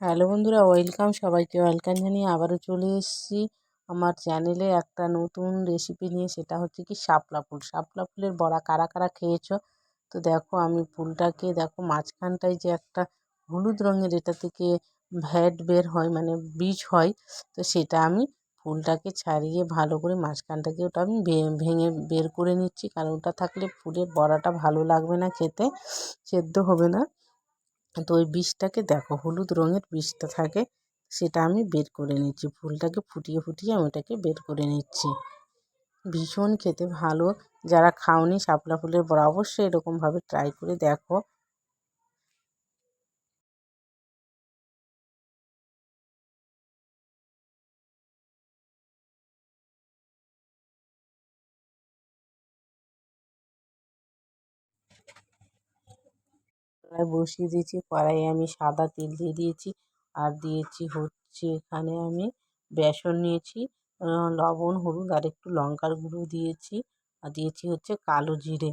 Hello বন্ধুরা, welcome সবাইকে। Welcome জানিয়ে আবারও চলে এসেছি আমার চ্যানেলে একটা নতুন রেসিপি নিয়ে, সেটা হচ্ছে কি শাপলা ফুল। শাপলা ফুলের বড়া কারা কারা খেয়েছ? তো দেখো, আমি ফুলটাকে দেখো, মাঝখানটায় যে একটা হলুদ রঙের এটা থেকে ভ্যাট বের হয় মানে বীজ হয়, তো সেটা আমি ফুলটাকে ছাড়িয়ে ভালো করে মাঝখানটাকে ওটা আমি ভেঙে বের করে নিচ্ছি। কারণ ওটা থাকলে ফুলের বড়াটা ভালো লাগবে না খেতে, সেদ্ধ হবে না। তো ওই বীজটাকে দেখো, হলুদ রঙের বীজটা থাকে, সেটা আমি বের করে নিচ্ছি। ফুলটাকে ফুটিয়ে ফুটিয়ে আমি ওটাকে বের করে নিচ্ছি। ভীষণ খেতে ভালো। যারা খাওনি শাপলা ফুলের বড়া, অবশ্যই এরকমভাবে ট্রাই করে দেখো। কড়াই বসিয়ে দিয়েছি। কড়াইয়ে আমি সাদা তেল দিয়ে দিয়েছি। আর দিয়েছি হচ্ছে এখানে আমি বেসন নিয়েছি লবণ, হলুদ আর একটু লঙ্কার গুঁড়ো দিয়েছি। আর দিয়েছি হচ্ছে কালো জিরে।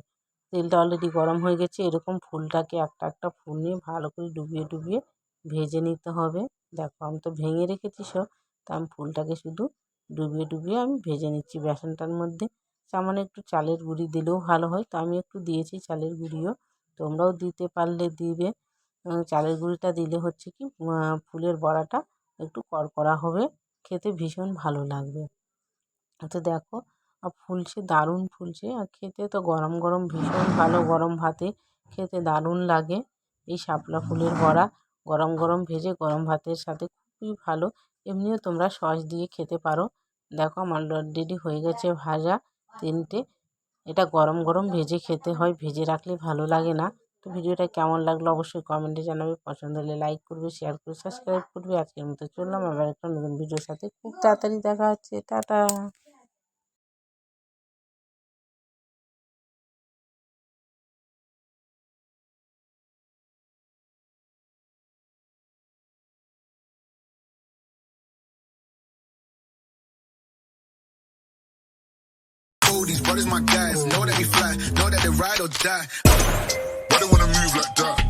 তেলটা অলরেডি গরম হয়ে গেছে। এরকম ফুলটাকে একটা একটা ফুল নিয়ে ভালো করে ডুবিয়ে ডুবিয়ে ভেজে নিতে হবে। দেখো, আমি তো ভেঙে রেখেছি সব। তা আমি ফুলটাকে শুধু ডুবিয়ে ডুবিয়ে আমি ভেজে নিচ্ছি বেসনটার মধ্যে। সামান্য একটু চালের গুঁড়ি দিলেও ভালো হয়। তো আমি একটু দিয়েছি চালের গুঁড়িও। তোমরাও দিতে পারলে দিবে। চালের গুঁড়িটা দিলে হচ্ছে কি ফুলের বড়াটা একটু কড়কড়া হবে, খেতে ভীষণ ভালো লাগবে। তো দেখো ফুলছে, দারুণ ফুলছে, আর খেতে তো গরম গরম, ভীষণ ভালো গরম ভাতে খেতে দারুণ লাগে। এই শাপলা ফুলের বড়া গরম গরম ভেজে গরম ভাতের সাথে খুবই ভালো। এমনিও তোমরা সস দিয়ে খেতে পারো। দেখো, আমার অলরেডি হয়ে গেছে ভাজা তিনটে। এটা গরম গরম ভেজে খেতে হয়, ভেজে রাখলে ভালো লাগে না। তো ভিডিওটা কেমন লাগল অবশ্যই কমেন্টে জানাবে, পছন্দ হলে লাইক করবে শেয়ার করবে সাবস্ক্রাইব করবে। আজকের মতো চললাম, আবার একটা নতুন ভিডিওর সাথে খুব তাড়াতাড়ি দেখা হচ্ছে। Tata! These brothers my guys. Know that we fly, know that they ride or die. Why they wanna move like that?